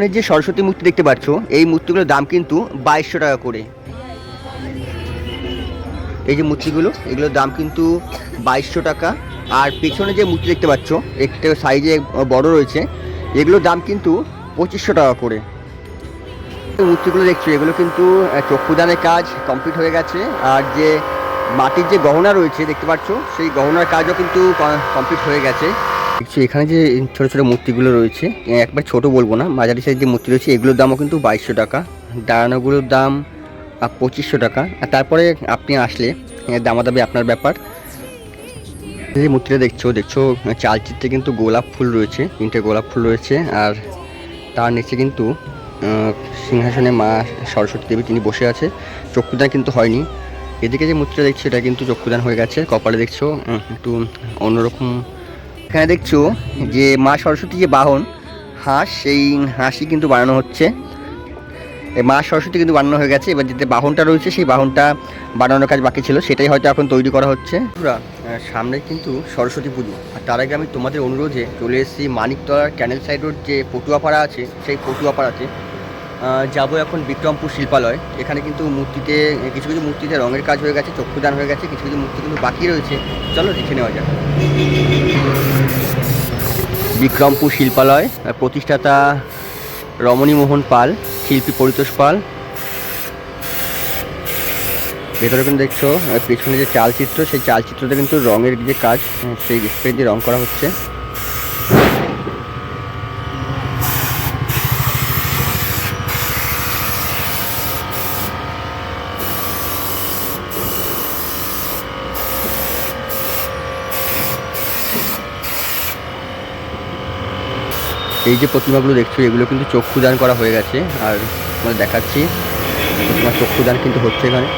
সামনে যে সরস্বতী মূর্তি দেখতে পাচ্ছ, এই মূর্তিগুলোর দাম কিন্তু বাইশশো টাকা করে। এই যে মূর্তিগুলো, এগুলোর দাম কিন্তু বাইশশো টাকা। আর পেছনে যে মূর্তি দেখতে পাচ্ছ, একটা সাইজে বড় রয়েছে, এগুলোর দাম কিন্তু পঁচিশশো টাকা করে। মূর্তিগুলো দেখছ, এগুলো কিন্তু চক্ষুদানের কাজ কমপ্লিট হয়ে গেছে। আর যে মাটির যে গহনা রয়েছে, দেখতে পাচ্ছ, সেই গহনার কাজও কিন্তু কমপ্লিট হয়ে গেছে। দেখছি এখানে যে ছোট ছোট মূর্তিগুলো রয়েছে একবার ছোট বলব না মাঝারি সাইজ যে মূর্তি রয়েছে এগুলোর দামও কিন্তু বাইশশো টাকা দাঁড়ানোগুলোর দাম পঁচিশশো টাকা আর তারপরে আপনি আসলে এ, দামাদামি আপনার ব্যাপার। যে মূর্তিটা দেখছ দেখছ চালচিত্রে কিন্তু গোলাপ ফুল রয়েছে তিনটে গোলাপ ফুল রয়েছে আর তার নিচে কিন্তু সিংহাসনে মা সরস্বতী দেবী তিনি বসে আছে চক্ষুদান কিন্তু হয়নি। এদিকে যে মূর্তিটা দেখছ এটা কিন্তু চক্ষুদান হয়ে গেছে কপালে দেখছ একটু অন্যরকম এখানে দেখছ যে মা সরস্বতী যে বাহন, হাঁস, সেই হাঁসই কিন্তু বানানো হচ্ছে। মা সরস্বতী কিন্তু বানানো হয়ে গেছে। এবার যে বাহনটা রয়েছে, সেই বাহনটা বানানোর কাজ বাকি ছিল। সেটাই হয়তো এখন তৈরি করা হচ্ছে। সামনে কিন্তু সরস্বতী পুজো। আর তার আগে আমি তোমাদের অনুরোধে চলে এসেছি মানিকতলার ক্যানেল সাইড রোড যে পটুয়াপাড়া আছে, সেই পটুয়াপাড়াতে। যাব এখন বিক্রমপুর শিল্পালয়। এখানে কিন্তু মূর্তিতে, কিছু কিছু মূর্তিতে রঙের কাজ হয়ে গেছে, চক্ষুদান হয়ে গেছে, কিছু কিছু মূর্তি কিন্তু বাকি রয়েছে। চলো দেখে নেওয়া যাক। বিক্রমপুর শিল্পালয় প্রতিষ্ঠাতা রমণী মোহন পাল, শিল্পী পরিতোষ পাল। ভেতরে কিন্তু দেখছ পেছনে যে চালচিত্র, সেই চালচিত্রতে কিন্তু রঙের যে কাজ সেই স্প্রে দিয়ে রং করা হচ্ছে। এই যে প্রতিমাগুলো দেখছ, এগুলো কিন্তু চক্ষুদান করা হয়ে গেছে। আর তোমাদের দেখাচ্ছি প্রতিমার চক্ষুদান কিন্তু হচ্ছে এখানে।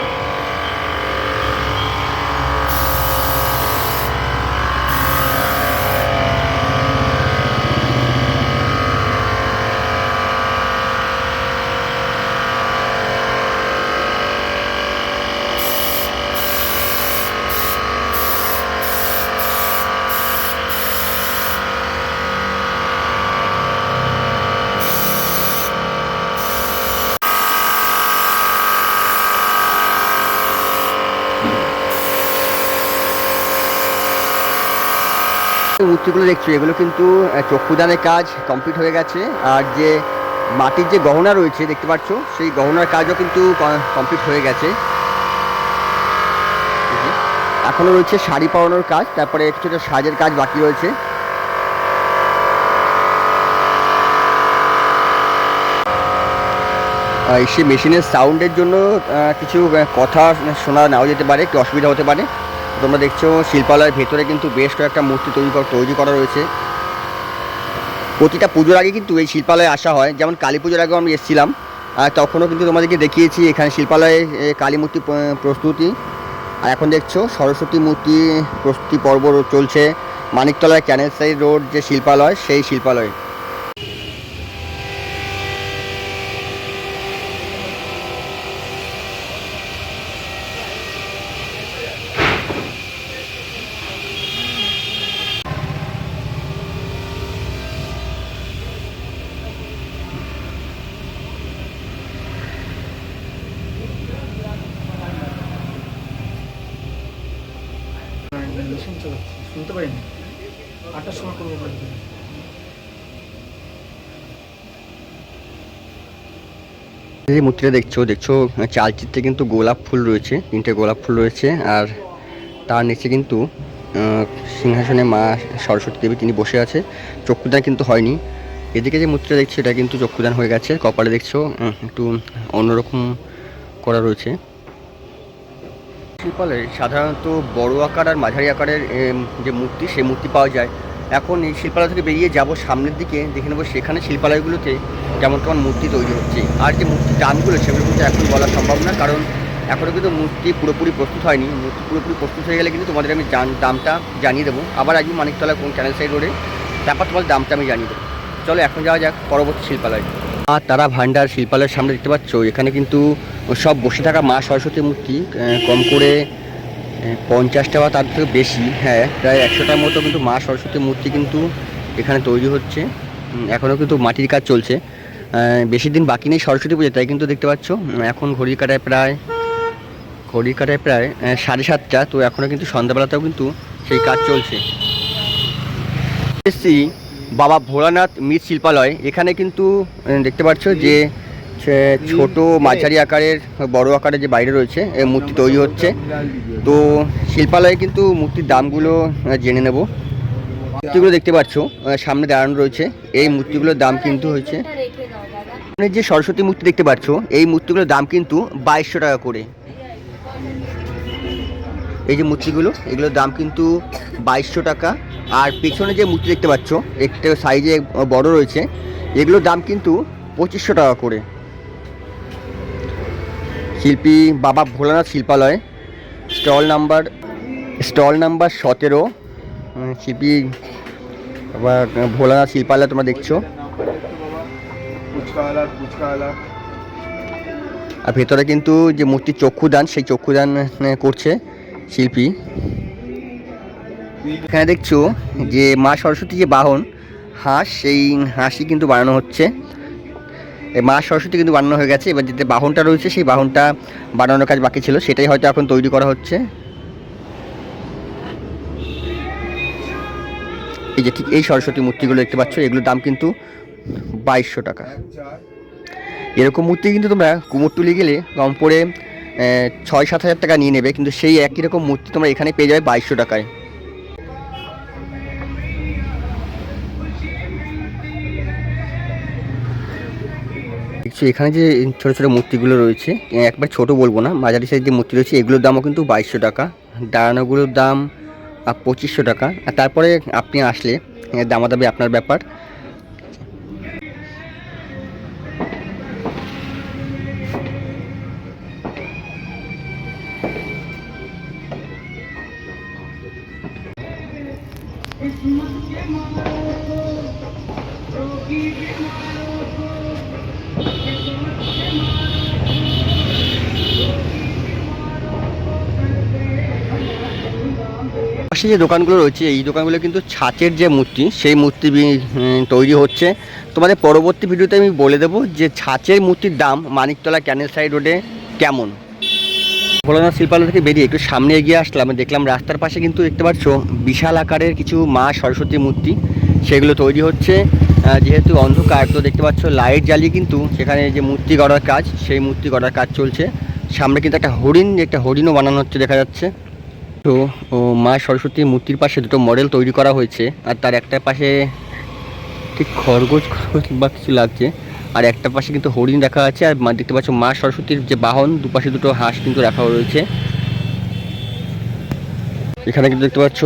মূর্তিগুলো দেখছ এগুলো কিন্তু চক্ষুদানের কাজ কমপ্লিট হয়ে গেছে। আর যে মাটির যে গহনা রয়েছে দেখতে পাচ্ছ সেই গহনার কাজও কিন্তু কমপ্লিট হয়ে গেছে। এই যে, এখনও রয়েছে শাড়ি পরানোর কাজ তারপরে কিছুটা সাজের কাজ বাকি রয়েছে। সে মেশিনের সাউন্ডের জন্য কিছু কথা শোনা নাও যেতে পারে একটু অসুবিধা হতে পারে। তোমরা দেখছ, শিল্পালয়ের ভেতরে কিন্তু বেশ কয়েকটা মূর্তি তৈরি তৈরি করা রয়েছে। প্রতিটা পুজোর আগে কিন্তু এই শিল্পালয়ে আসা হয়। যেমন কালী পুজোর আগেও আমি এসেছিলাম। আর তখনও কিন্তু তোমাদেরকে দেখিয়েছি, এখানে শিল্পালয়ে কালী মূর্তি প্রস্তুতি। আর এখন দেখছ, সরস্বতী মূর্তি প্রস্তুতি পর্ব চলছে। মানিকতলার ক্যানেল সাইড রোড যে শিল্পালয়, সেই শিল্পালয়। শুনতে পারিনি আটটার সময় করব যে মূর্তিটা দেখছ দেখছ চালচিত্রে কিন্তু গোলাপ ফুল রয়েছে, তিনটে গোলাপ ফুল রয়েছে, আর তার নিচে কিন্তু সিংহাসনে মা সরস্বতী দেবী তিনি বসে আছে। চক্ষুদান কিন্তু হয়নি। এদিকে যে মূর্তিটা দেখছ, এটা কিন্তু চক্ষুদান হয়ে গেছে, কপালে দেখছ একটু অন্যরকম করা রয়েছে। শিল্পালে সাধারণত বড় আকার আর মাঝারি আকারের যে মূর্তি, সেই মূর্তি পাওয়া যায়। এখন এই শিল্পালয় থেকে বেরিয়ে যাব সামনের দিকে, দেখে নেব সেখানে শিল্পালয়গুলোতে কেমন কেমন মূর্তি তৈরি হচ্ছে। আর যে মূর্তির দামগুলো, সেগুলো কিন্তু এখন বলা সম্ভব না, কারণ এখনও কিন্তু মূর্তি পুরোপুরি প্রস্তুত হয়নি। মূর্তি পুরোপুরি প্রস্তুত হয়ে গেলে কিন্তু তোমাদের আমি দামটা জানিয়ে দেবো। আবার আসব মানিকতলা কোন ক্যানেল সাইড রোডে তারপর তোমাদের দামটা আমি জানিয়ে দেবো। চলো এখন যাওয়া যাক, পরবর্তী শিল্পালয়। আর তারা ভান্ডার শিল্পালয়ের সামনে দেখতে পাচ্ছ, এখানে কিন্তু সব বসে থাকা মা সরস্বতী মূর্তি কম করে পঞ্চাশটা বা তার থেকে বেশি হ্যাঁ প্রায় একশোটার মতো কিন্তু মা সরস্বতী মূর্তি কিন্তু এখানে তৈরি হচ্ছে। এখনও কিন্তু মাটির কাজ চলছে। বেশি দিন বাকি নেই সরস্বতী পুজো তাই কিন্তু দেখতে পাচ্ছ এখন ঘড়ির কাটায় প্রায়, ঘড়ির কাটায় প্রায় সাড়ে সাতটা, তো এখনও কিন্তু সন্ধ্যাবেলাতেও কিন্তু সেই কাজ চলছে। এসছি বাবা ভোলানাথ মৃৎ শিল্পালয়। এখানে কিন্তু দেখতে পাচ্ছ যে ছোট মাঝারি আকারের, বড় আকারের যে বাইরে রয়েছে মূর্তি তৈরি হচ্ছে। তো শিল্পালয়ে কিন্তু মূর্তির দামগুলো জেনে নেব। মূর্তিগুলো দেখতে পাচ্ছ সামনে দাঁড়ানো রয়েছে। এই মূর্তিগুলোর দাম কিন্তু হয়েছে। যে সরস্বতী মূর্তি দেখতে পাচ্ছ, এই মূর্তিগুলোর দাম কিন্তু বাইশশো টাকা করে। এই যে মূর্তিগুলো এগুলোর দাম কিন্তু বাইশশো টাকা। আর পেছনে যে মূর্তি দেখতে পাচ্ছ একটা সাইজে বড় রয়েছে এগুলোর দাম কিন্তু পঁচিশশো টাকা করে। Shilpi Baba Bholanath Shilpalay stall number stall number সতেরো। শিল্পী বাবা ভোলানাথ শিল্পালয় তোমরা দেখছ। আর ভেতরে কিন্তু যে মূর্তির চক্ষুদান সেই চক্ষুদান করছে। শিল্পী। এখানে দেখছ যে মা সরস্বতী যে বাহন, হাঁস, সেই হাঁসই কিন্তু বানানো হচ্ছে। মা সরস্বতী কিন্তু বানানো হয়ে গেছে। এবার যেতে বাহনটা রয়েছে, সেই বাহনটা বানানোর কাজ বাকি ছিল। সেটাই হয়তো এখন তৈরি করা হচ্ছে। এই যে ঠিক এই সরস্বতী মূর্তিগুলো দেখতে পাচ্ছ, এগুলোর দাম কিন্তু বাইশশো টাকা। এরকম মূর্তি কিন্তু তোমরা কুমোরটুলি গেলে কম পড়ে ছয় সাত হাজার টাকা নিয়ে নেবে, কিন্তু সেই একই রকম মূর্তি তোমরা এখানে পেয়ে যাবে বাইশশো টাকায়। এখানে যে ছোটো ছোটো মূর্তিগুলো রয়েছে একবার ছোট বলব না, মাঝারি সাইজ যে মূর্তি রয়েছে, এগুলোর দামও কিন্তু বাইশশো টাকা। দাঁড়ানোগুলোর দাম পঁচিশশো টাকা। আর তারপরে আপনি আসলে দামাদামি আপনার ব্যাপার। পাশে যে দোকানগুলো রয়েছে, এই দোকানগুলো কিন্তু ছাঁচের যে মূর্তি, সেই মূর্তি তৈরি হচ্ছে। তোমাদের পরবর্তী ভিডিওতে আমি বলে দেবো যে ছাঁচের মূর্তির দাম মানিকতলা ক্যানেল সাইড রোডে কেমন? ভোলানাথ শিল্পালয় থেকে বেরিয়ে একটু সামনে এগিয়ে আসলাম। দেখলাম রাস্তার পাশে কিন্তু দেখতে পাচ্ছ বিশাল আকারের কিছু মা সরস্বতী মূর্তি। সেগুলো তৈরি হচ্ছে। যেহেতু অন্ধকার, তো দেখতে পাচ্ছ লাইট জ্বালিয়ে কিন্তু সেখানে যে মূর্তি গড়ার কাজ, সেই মূর্তি গড়ার কাজ চলছে। সামনে কিন্তু একটা হরিণ, একটা হরিণও বানানো হচ্ছে দেখা যাচ্ছে। তো, ও মা সরস্বতীর মূর্তির পাশে দুটো মডেল তৈরি করা হয়েছে। আর তার একটা পাশে ঠিক খরগোশ খরগোশ বা কিছু লাগছে। আর একটা পাশে কিন্তু হরিণ রাখা আছে আর দেখতে পাচ্ছ মা সরস্বতীর যে বাহন দুপাশে দুটো হাঁস কিন্তু রাখা রয়েছে। এখানে কিন্তু দেখতে পাচ্ছ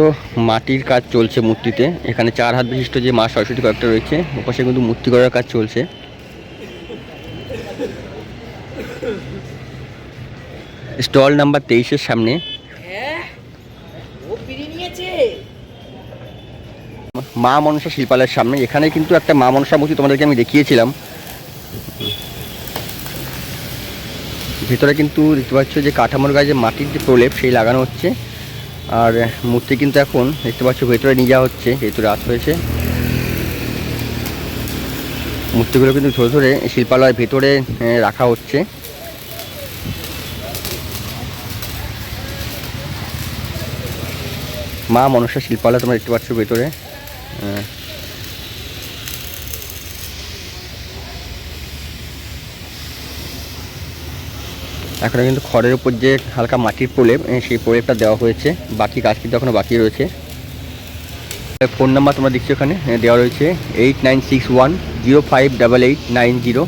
মাটির কাজ চলছে মূর্তিতে। এখানে চার হাত বিশিষ্ট যে মা সরস্বতী কয়েকটা রয়েছে ওপাশে কিন্তু মূর্তি করার কাজ চলছে। স্টল নাম্বার তেইশের সামনে। নিয়েছে। মা মনসা শিল্পালয়ের সামনে। এখানে কিন্তু একটা মা মনসা মূর্তি তোমাদেরকে আমি দেখিয়েছিলাম। ভিতরে কিন্তু দেখতে পাচ্ছ যে কাঠামোর গায়ে যে মাটির যে প্রলেপ, সেই লাগানো হচ্ছে। আর মূর্তি কিন্তু এখন দেখতে পাচ্ছ ভেতরে নিয়ে যাওয়া হচ্ছে যেহেতু রাত হয়েছে। মূর্তিগুলো কিন্তু ধরে ধরে শিল্পালয়ের ভেতরে রাখা হচ্ছে। মা মনসা শিল্পালয় তোমরা দেখতে পাচ্ছ ভেতরে আহ, এখনও কিন্তু খড়ের উপর যে হালকা মাটির প্রলেপ সেই প্রলেপটা দেওয়া হয়েছে। বাকি কাজ কিন্তু এখনও বাকি রয়েছে। ফোন নাম্বার তোমরা দেখছ এখানে দেওয়া রয়েছে eight nine six one zero five double eight nine zero.